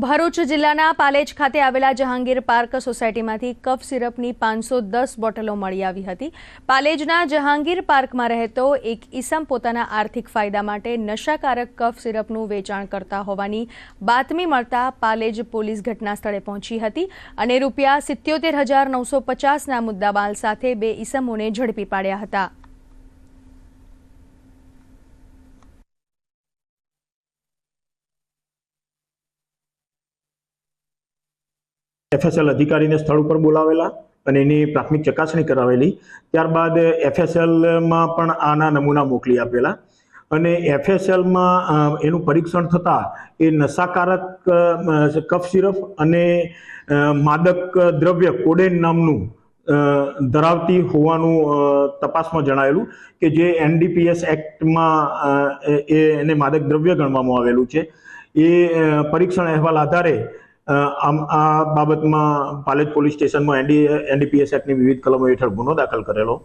ભરૂચ જિલ્લાના પાલેજ ખાતે આવેલા જહાંગીર પાર્ક સોસાયટીમાંથી કફ સિરપની પાંચસો દસ બોટલો મળી આવી હતી. પાલેજના જહાંગીર પાર્કમાં રહેતો એક ઈસમ પોતાના આર્થિક ફાયદા માટે નશાકારક કફ સિરપનું વેચાણ કરતા હોવાની બાતમી મળતા પાલેજ પોલીસ ઘટના સ્થળે પહોંચી હતી અને રૂપિયા સિત્યોતેર હજાર નવસો પચાસના મુદ્દામાલ સાથે બે ઈસમોને ઝડપી પાડ્યા હતા. એફએસએલ અધિકારીને સ્થળ ઉપર બોલાવેલા અને એની પ્રાથમિક ચકાસણી કરાવેલી. ત્યારબાદ એફએસએલમાં પણ આના નમૂના મોકલી આપેલા. અને એફએસએલમાં એનું પરીક્ષણ થતાં એ નશાકારક કફ સિરપ અને માદક દ્રવ્ય કોડેન નામનું ધરાવતી હોવાનું તપાસમાં જણાયેલું કે જે એનડીપીએસ એક્ટમાં એને માદક દ્રવ્ય ગણવામાં આવેલું છે. એ પરીક્ષણ અહેવાલ આધારે આમ આ બાબતમાં પાલેજ પોલીસ સ્ટેશનમાં એનડી, એનડીપીએસ એક્ટની વિવિધ કલમો હેઠળ ગુનો દાખલ કરેલો.